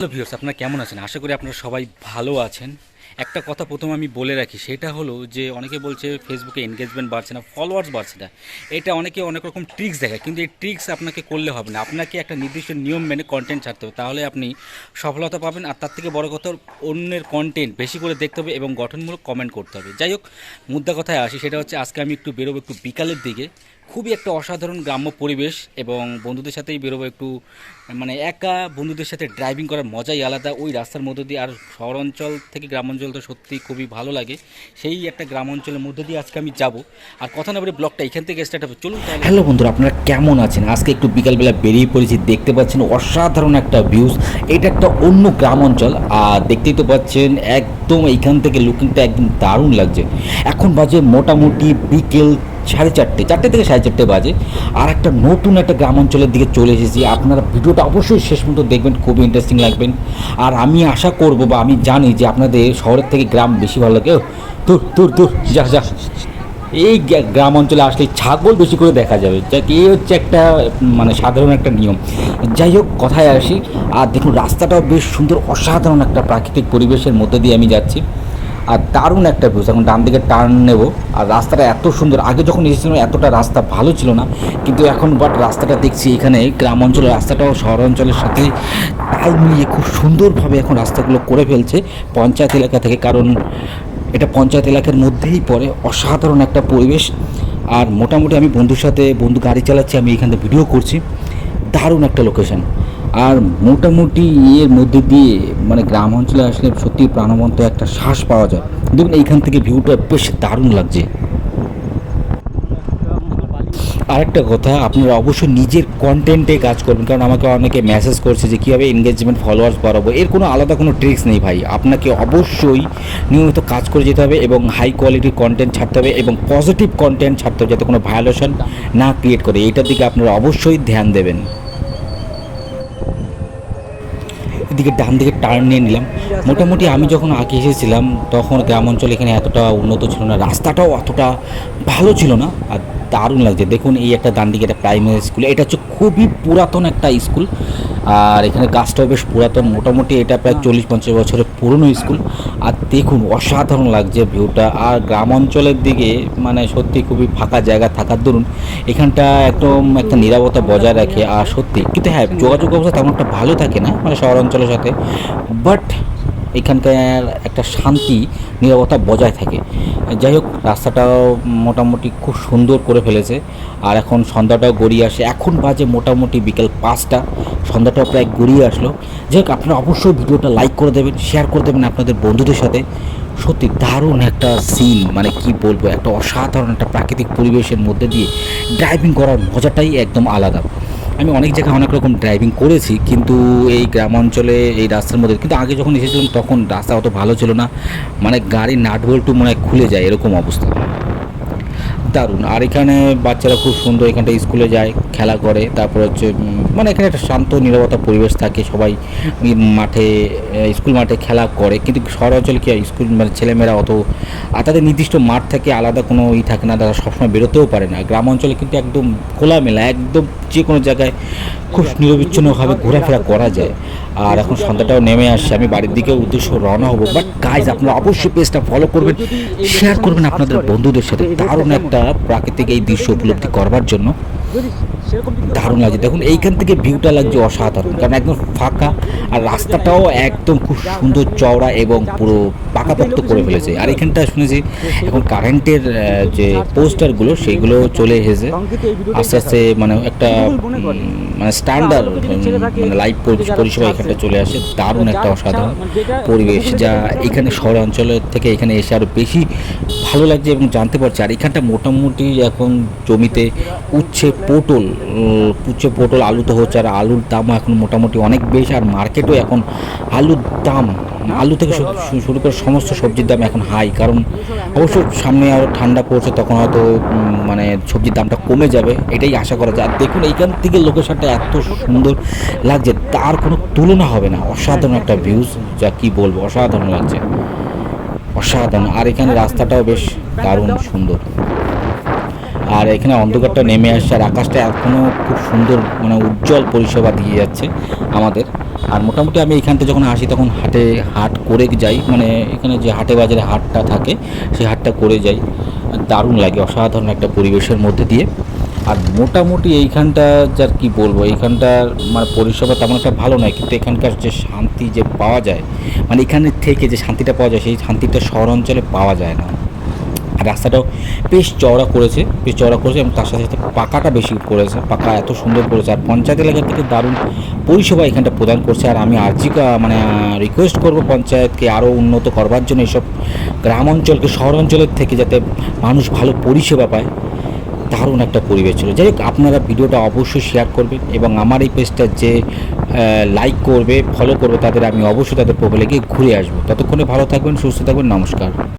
Hello viewers আপনারা কেমন আছেন? আশা করি আপনারা সবাই ভালো আছেন। একটা কথা প্রথম আমি বলে রাখি, সেটা হলো যে অনেকে বলছে ফেসবুকে এনগেজমেন্ট বাড়ছে না ফলোয়ার্স বাড়ছে না। এটা অনেকে অনেক রকম ট্রিক্স দেখায়, কিন্তু এই ট্রিক্স আপনাকে করলে হবে না। আপনাকে একটা নির্দিষ্ট নিয়ম মেনে কন্টেন্ট ছাড়তে হবে, তাহলে আপনি সফলতা পাবেন। আর তার থেকে বড় কথা অন্যের কন্টেন্ট বেশি করে দেখতে হবে এবং গঠনমূলক কমেন্ট করতে হবে। যাই হোক, মুদ্রা কথায় আসি, সেটা হচ্ছে আজকে আমি একটু বেরোবো একটু বিকালের দিকে। খুবই একটা অসাধারণ গ্রাম্য পরিবেশ এবং বন্ধুদের সাথেই বেরোবো একটু মানে একা বন্ধুদের সাথে ড্রাইভিং করার মজাই আলাদা। ওই রাস্তার মধ্য দিয়ে আর শহর অঞ্চল থেকে গ্রাম অঞ্চল তো সত্যি খুবই ভালো লাগে। সেই একটা গ্রাম অঞ্চলের মধ্য দিয়ে আজকে আমি যাব। আর কথা না বলে ব্লগটা এখান থেকে স্টার্ট হবে। চলুন হ্যালো বন্ধুরা, আপনারা কেমন আছেন? আজকে একটু বিকালবেলা বেরিয়ে পড়েছি, দেখতে পাচ্ছেন অসাধারণ একটা ভিউজ এটা একটা অন্য গ্রাম অঞ্চল আর দেখতেই তো পাচ্ছেন, একদম এইখান থেকে লুকিংটা একদম দারুণ লাগছে। এখন বাজে মোটামুটি বিকেল সাড়ে চারটে চারটে থেকে সাড়ে চারটে বাজে। আর একটা নতুন একটা গ্রাম অঞ্চলের দিকে চলে এসেছি। আপনারা ভিডিওটা অবশ্যই শেষ পর্যন্ত দেখবেন খুবই ইন্টারেস্টিং লাগবেন। আর আমি আশা করব বা আমি জানি যে আপনাদের শহরের থেকে গ্রাম বেশি ভালো লাগে। দূর তোর দূর, যা যা। এই গ্রাম অঞ্চলে আসলে ছাগল বেশি করে দেখা যাবে। যা এই হচ্ছে একটা মানে সাধারণ একটা নিয়ম। যাই হোক, কথায় আসি। আর দেখুন, রাস্তাটাও বেশ সুন্দর, অসাধারণ একটা প্রাকৃতিক পরিবেশের মধ্যে দিয়ে আমি যাচ্ছি। আর দারুণ একটা ভিউজ এখন ডান দিকে টার্ন নেব। আর রাস্তাটা এত সুন্দর। আগে যখন এসেছিলাম, এতটা রাস্তা ভালো ছিল না। কিন্তু এখন বাট রাস্তাটা দেখছি এখানে গ্রাম অঞ্চলের রাস্তাটাও শহর অঞ্চলের সাথে তাল মিলিয়ে খুব সুন্দরভাবে এখন রাস্তাগুলো করে ফেলছে পঞ্চায়েত এলাকা থেকে। কারণ এটা পঞ্চায়েত এলাকার মধ্যেই পড়ে অসাধারণ একটা পরিবেশ। আর মোটামুটি আমি বন্ধুর সাথে বন্ধু গাড়ি চালাচ্ছি, আমি এখান থেকে ভিডিও করছি। দারুণ একটা লোকেশন আর মোটামুটি এর মধ্যে দিয়ে মানে গ্রাম অঞ্চলে আসলে সত্যি প্রাণবন্ত একটা শ্বাস পাওয়া যায়। দেখুন, এইখান থেকে ভিউটা বেশ দারুণ লাগছে। আরেকটা কথা, আপনারা অবশ্যই নিজের কন্টেন্টে কাজ করবেন, কারণ আমাকে অনেকে মেসেজ করছে যে কীভাবে এনগেজমেন্ট ফলোয়ার্স বাড়াবো। এর কোনো আলাদা কোনো ট্রিক্স নেই ভাই। আপনাকে অবশ্যই নিয়মিত কাজ করে যেতে হবে এবং হাই কোয়ালিটির কন্টেন্ট ছাড়তে হবে এবং পজিটিভ কন্টেন্ট ছাড়তে হবে যাতে কোনো ভায়োলেশন না ক্রিয়েট করে। এইটার দিকে আপনারা অবশ্যই ধ্যান দেবেন। এদিকে ডান দিকে টার্ন নিয়ে নিলাম। মোটামুটি আমি যখন আগে এসেছিলাম, তখন গ্রাম অঞ্চল এখানে এতটা উন্নত ছিল না। রাস্তাটাও অতটা ভালো ছিল না। আর দারুণ লাগছে। দেখুন এই একটা ডান দিকে একটা প্রাইমারি স্কুল এটা হচ্ছে খুবই পুরাতন একটা স্কুল আর এখানে গাছটাও বেশ পুরাতন মোটামুটি এটা প্রায় চল্লিশ পঞ্চাশ বছরের পুরনো স্কুল আর দেখুন অসাধারণ লাগছে ভিউটা আর গ্রাম অঞ্চলের দিকে মানে সত্যি খুবই ফাঁকা জায়গা থাকার দরুন এখানটা একদম একটা নিরাপত্তা বজায় রাখে। আর সত্যি কিন্তু হ্যাঁ যোগাযোগ ব্যবস্থা তেমন একটা ভালো থাকে না মানে শহর অঞ্চলের সাথে। বাট এখানকার একটা শান্তি নিরাপত্তা বজায় থাকে। যাই হোক, রাস্তাটাও মোটামুটি খুব সুন্দর করে ফেলেছে। আর এখন সন্ধ্যাটাও গড়িয়ে আসে। এখন বাজে মোটামুটি বিকেল পাঁচটা। সন্ধ্যাটাও প্রায় গড়িয়ে আসলো। যাই হোক, আপনারা অবশ্যই ভিডিওটা লাইক করে দেবেন শেয়ার করে দেবেন আপনাদের বন্ধুদের সাথে। সত্যি দারুণ একটা সিন মানে কি বলব, একটা অসাধারণ একটা প্রাকৃতিক পরিবেশের মধ্যে দিয়ে ড্রাইভিং করার মজাটাই একদম আলাদা। আমি অনেক জায়গায় অনেক রকম ড্রাইভিং করেছি, কিন্তু এই গ্রাম অঞ্চলে, এই রাস্তার মধ্যে, কিন্তু আগে যখন এসেছিলাম তখন রাস্তা অত ভালো ছিল না। মানে গাড়ি নাট বল্টু মনে হয় খুলে যায় এরকম অবস্থা। দারুণ। আর এখানে বাচ্চারা খুব সুন্দর এখানটা স্কুলে যায় খেলা করে তারপর হচ্ছে মানে এখানে একটা শান্ত নিরবতা পরিবেশ থাকে সবাই মাঠে স্কুল মাঠে খেলা করে। কিন্তু শহর অঞ্চলে কি হয়, স্কুল মানে ছেলেমেয়েরা অত আর তাদের নির্দিষ্ট মাঠ থেকে আলাদা কোনো ই থাকে না তারা সবসময় বেরোতেও পারে না। গ্রাম অঞ্চলে কিন্তু একদম খোলামেলা একদম যে কোনো জায়গায় খুব নিরবিচ্ছিন্নভাবে ঘোরাফেরা করা যায়। আর এখন সন্ধ্যাটাও নেমে আসছে। আমি বাড়ির দিকে উদ্দেশ্য রওনা হব। বাট গাইজ আপনারা অবশ্যই পেজটা ফলো করবেন শেয়ার করবেন আপনাদের বন্ধুদের সাথে। দারুণ একটা প্রাকৃতিক এই দৃশ্য উপলব্ধি করবার জন্য। দারুণ লাগছে। দেখুন, এইখান থেকে ভিউটা লাগছে অসাধারণ। কারণ একদম ফাঁকা আর রাস্তাটাও একদম খুব সুন্দর চওড়া এবং পুরো পাকাপোক্ত করে ফেলেছে। আর এখানটা শুনেছি, এখন কারেন্টের যে পোস্টারগুলো সেগুলো চলে এসেছে। আস্তে আস্তে মানে একটা মানে স্ট্যান্ডার্ড মানে লাইভ পরিষেবা এখানে চলে আসে দারুণ একটা অসাধারণ পরিবেশ যা এখানে শহর অঞ্চলের থেকে এখানে এসে আরও বেশি ভালো লাগছে এবং জানতে পারছি। আর এখানটা মোটামুটি এখন জমিতে উচ্ছে পটল উচ্ছে পটল আলু তো হচ্ছে আর আলুর দামও এখন মোটামুটি অনেক বেশি আর মার্কেটও এখন আলুর দাম আলু থেকে শুরু করে সমস্ত সবজির দাম এখন হাই কারণ অবশ্য সামনে আরও ঠান্ডা পড়ছে তখন হয়তো মানে সবজির দামটা কমে যাবে এটাই আশা করা যায়। আর দেখুন এইখান থেকে লোকেশনটা এত সুন্দর লাগছে তার কোনো তুলনা হবে না। অসাধারণ একটা ভিউজ যা কি বলব অসাধারণ লাগছে। অসাধারণ। আর এখানে রাস্তাটাও বেশ দারুণ সুন্দর। আর এখানে অন্ধকারটা নেমে আসছে আর আকাশটা এখনও খুব সুন্দর মানে উজ্জ্বল পরিষেবা দিয়ে যাচ্ছে আমাদের। আর মোটামুটি আমি এখানতে যখন আসি তখন হাটে হাট করে যাই মানে এখানে যে হাটে বাজারে হাটটা থাকে, সেই হাটটা করে যাই। দারুণ লাগে, অসাধারণ একটা পরিবেশের মধ্যে দিয়ে। আর মোটামুটি এইখানটা যার কি বলব, এইখানটার মানে পরিষেবা তেমন একটা ভালো নয়, কিন্তু এখানকার যে শান্তি যে পাওয়া যায় মানে এখানে থেকে যে শান্তিটা পাওয়া যায়, সেই শান্তিটা শহর অঞ্চলে পাওয়া যায় না। রাস্তাটাও বেশ চওড়া করেছে, বেশ চওড়া করেছে এবং তার সাথে সাথে পাকাটা বেশি করেছে, পাকা এত সুন্দর করেছে। আর পঞ্চায়েত এলাকা থেকে দারুণ পরিষেবা এখানটা প্রদান করছে আর আমি আর্জি মানে রিকোয়েস্ট করব পঞ্চায়েতকে আরও উন্নত করবার জন্য এসব গ্রাম অঞ্চলকে শহর অঞ্চলের থেকে যাতে মানুষ ভালো পরিষেবা পায়। দারুণ একটা পরিবেশ ছিল। যাই হোক, আপনারা ভিডিওটা অবশ্যই শেয়ার করবেন এবং আমার এই পেজটা যে লাইক করবে ফলো করবে, তাদের আমি অবশ্যই তাদের প্রোফাইলে গিয়ে ঘুরে আসব। ততক্ষণে ভালো থাকবেন, সুস্থ থাকবেন, নমস্কার।